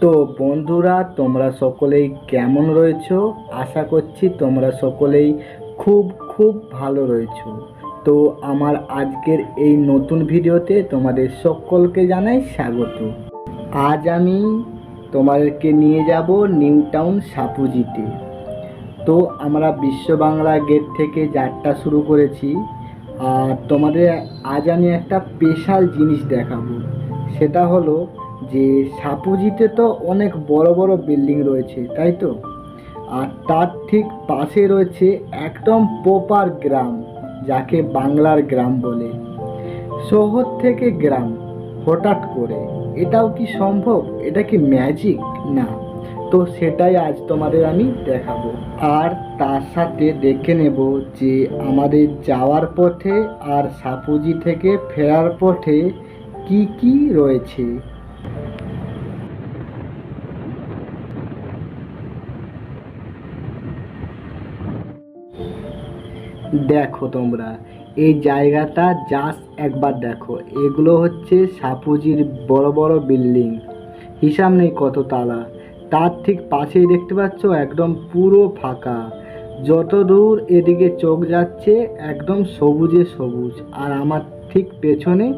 তো বন্ধুরা, তোমরা সকলেই কেমন রয়েছো? আশা করছি তোমরা সকলেই খুব খুব ভালো রয়েছো। তো আমার আজকের এই নতুন ভিডিওতে তোমাদের সকলকে জানাই স্বাগত। আজ আমি তোমাদেরকে নিয়ে যাব নিউ টাউন সাপুজিতে। তো আমরা বিশ্ব বাংলা গেট থেকে যাত্রা শুরু করেছি। আর তোমাদের আজ আমি একটা স্পেশাল জিনিস দেখাবো। সেটা হলো যে সাপুজিতে তো অনেক বড় বড় বিল্ডিং রয়েছে, তাই তো? আর তার ঠিক পাশে রয়েছে একদম প্রপার গ্রাম, যাকে বাংলার গ্রাম বলে। শহর থেকে গ্রাম, হঠাৎ করে। এটাও কি সম্ভব? এটা কি ম্যাজিক না। তো সেটাই আজ তোমাদের আমি দেখাবো। আর তার সাথে দেখে নেব যে আমাদের যাওয়ার পথে আর সাপুজি থেকে ফেরার পথে কি কি রয়েছে। দেখো তোমরা। এই জায়গাটা জাস্ট একবার দেখো। এগুলো হচ্ছে সাপুজির বড় বড় বিল্ডিং। হিসাব নেই কত তালা। তার ঠিক পাশেই দেখতে পাচ্ছ একদম পুরো ফাঁকা। যত দূর এদিকে চোখ যাচ্ছে, একদম সবুজে সবুজ। আর আমার ঠিক পেছনে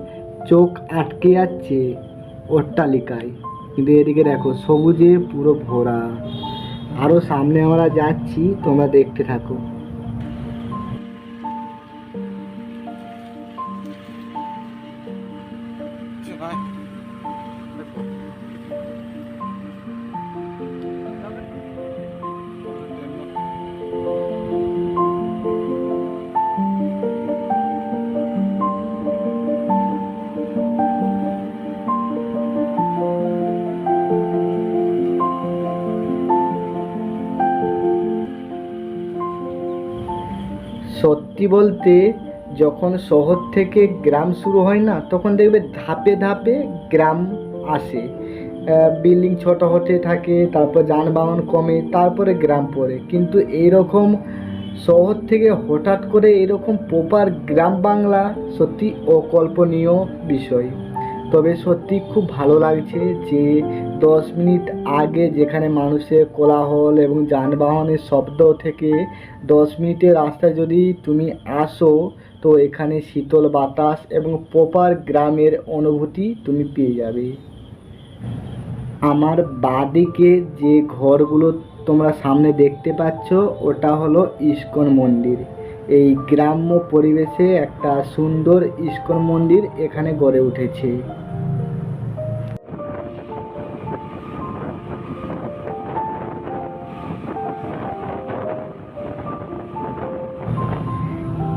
চোখ আটকে যাচ্ছে অট্টালিকায়। কিন্তু এদিকে দেখো, সবুজে পুরো ভরা। আরও সামনে আমরা যাচ্ছি, তোমরা দেখতে থাকো। সত্যি বলতে যখন শহর থেকে গ্রাম শুরু হয় না, তখন দেখবে ধাপে ধাপে গ্রাম আসে। বিল্ডিং ছোট হতে থাকে, তারপর যানবাহন কমে, তারপরে গ্রাম পড়ে। কিন্তু এইরকম শহর থেকে হঠাৎ করে এরকম প্রপার গ্রাম বাংলা সত্যি অকল্পনীয় বিষয়। তবে সত্যি খুব ভালো লাগছে যে দশ মিনিট আগে যেখানে মানুষের কোলাহল এবং যানবাহনের শব্দ থেকে দশ মিনিটের রাস্তায় যদি তুমি আসো, তো এখানে শীতল বাতাস এবং প্রপার গ্রামের অনুভূতি তুমি পেয়ে যাবে। আমার বাদিকে যে ঘরগুলো তোমরা সামনে দেখতে পাচ্ছ, ওটা হলো ইস্কন মন্দির। এই গ্রাম্য পরিবেশে একটা সুন্দর ইস্কন মন্দির এখানে গড়ে উঠেছে।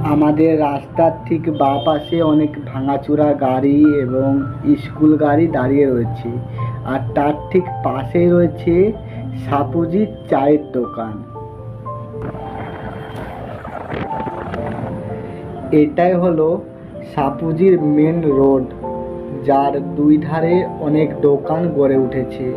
আমাদের রাস্তার ঠিক বাঁ পাশে অনেক ভাঙাচোরা গাড়ি এবং স্কুল গাড়ি দাঁড়িয়ে রয়েছে। আর তার ঠিক পাশেই রয়েছে সাপুজির চায়ের দোকান। এটাই হলো সাপুজির মেন রোড যার দুই ধারে অনেক দোকান গড়ে উঠেছে।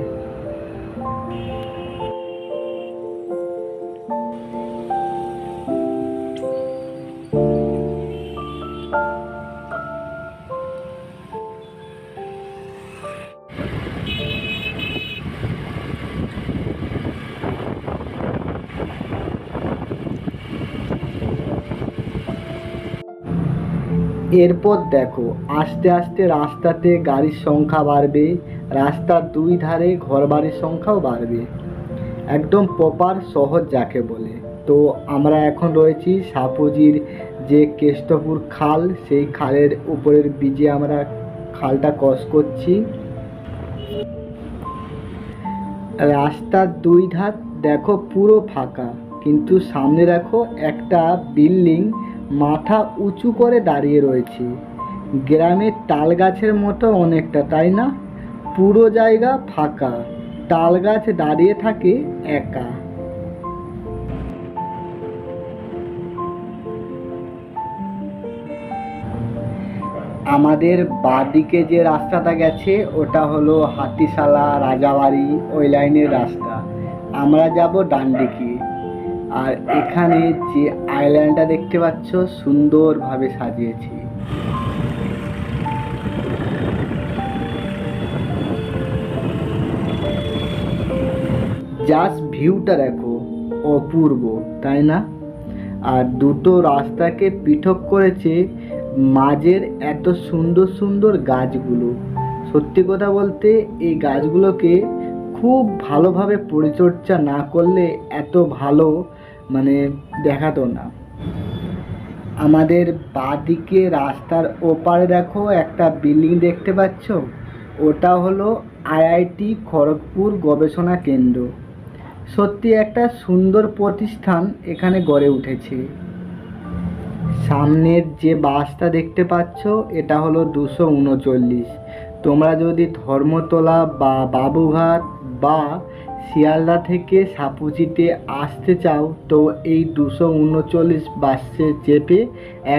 এরপর দেখো, আস্তে আস্তে রাস্তাতে গাড়ির সংখ্যা বাড়বে, রাস্তার দুই ধারে ঘরবাড়ির সংখ্যাও বাড়বে। একদম প্রপার শহর যাকে বলে। তো আমরা এখন রয়েছি সাপুজির যে কেষ্টপুর খাল, সেই খালের উপরের বীজে আমরা খালটা ক্রস করছি। রাস্তার দুই ধার দেখো পুরো ফাঁকা, কিন্তু সামনে দেখো একটা বিল্ডিং মাথা উঁচু করে দাঁড়িয়ে রয়েছে। গ্রামের তাল গাছের মতো অনেকটা, তাই না? পুরো জায়গা ফাঁকা তাল গাছ দাঁড়িয়ে থাকে একা। আমাদের বাদিকে যে রাস্তাটা গেছে, ওটা হলো হাতিশালা, রাজাবাড়ি, ওই লাইনের রাস্তা। আমরা যাব ডান দিকে আর এখানে যে আইল্যান্ডটা দেখতে পাচ্ছ, সুন্দরভাবে সাজিয়েছি। জাস্ট ভিউটা দেখো, অপূর্ব, তাই না? আর দুটো রাস্তাকে পৃথক করেছে মাঝের এত সুন্দর সুন্দর গাছগুলো। সত্যি কথা বলতে, এই গাছগুলোকে খুব ভালোভাবে পরিচর্যা না করলে এত ভালো মানে দেখাতো না। আমাদের বাঁদিকে রাস্তার ওপারে দেখো একটা বিল্ডিং দেখতে পাচ্ছ? ওটা হলো আইআইটি খড়গপুর গবেষণা কেন্দ্র। সত্যি একটা সুন্দর প্রতিষ্ঠান এখানে গড়ে উঠেছে। সামনের যে বাসটা দেখতে পাচ্ছ, এটা হলো দুশো উনচল্লিশ। তোমরা যদি ধর্মতলা বা বাবুঘাট বা শিয়ালদা থেকে সাপুচিতে আসতে চাও, তো এই দুশো উনচল্লিশ বাসে চেপে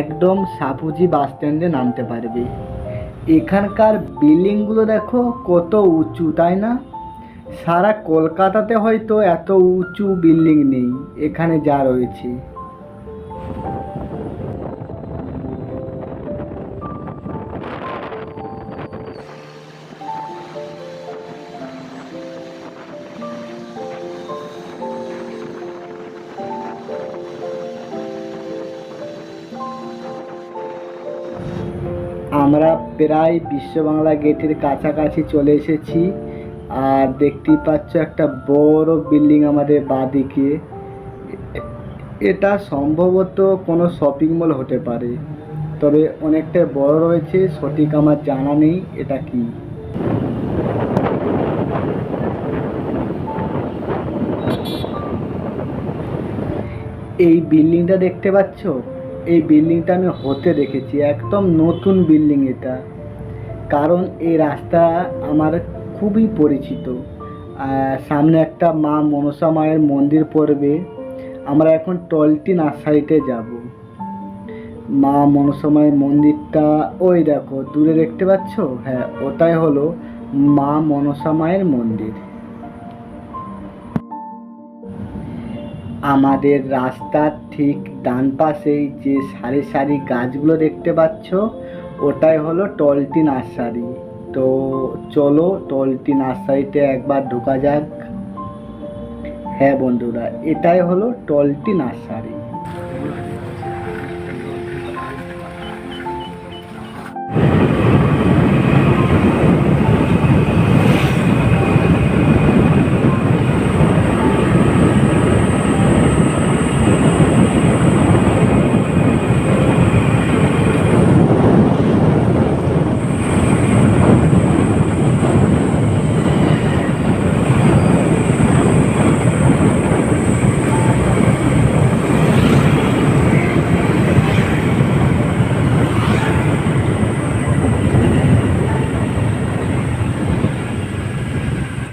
একদম সাপুজি বাস স্ট্যান্ডে নামতে পারবে। এখানকার বিল্ডিংগুলো দেখো কত উঁচু, তাই না? সারা কলকাতাতে হয়তো এত উঁচু বিল্ডিং নেই, এখানে যা রয়েছে। আমরা প্রায় বিশ্ব বাংলা গেটের কাছাকাছি চলে এসেছি। আর দেখতেই পাচ্ছ একটা বড় বিল্ডিং আমাদের বাঁদিকে। এটা সম্ভবত কোনো শপিং মল হতে পারে। তবে অনেকটা বড় রয়েছে, সঠিক আমার জানা নেই, এটা কি? এই বিল্ডিংটা দেখতে পাচ্ছ? এই বিল্ডিংটা আমি হতে দেখেছি, একদম নতুন বিল্ডিং এটা। কারণ এই রাস্তা আমার খুবই পরিচিত। সামনে একটা মা মনসা মায়ের মন্দির পড়বে। আমরা এখন টলটি নার্সারিতে যাব। মা মনসা মায়ের মন্দিরটা, ওই দেখো, দূরে দেখতে পাচ্ছ? হ্যাঁ ওটাই হলো মা মনসা মায়ের মন্দির। আমাদের রাস্তার ঠিক ডান পাশেই যে সারি সারি গাছগুলো দেখতে পাচ্ছ, ওটাই হলো টলটি নার্সারি। তো চলো টলটি নার্সারিতে একবার ঢোকা যাক। হ্যাঁ বন্ধুরা, এটাই হলো টলটি নার্সারি।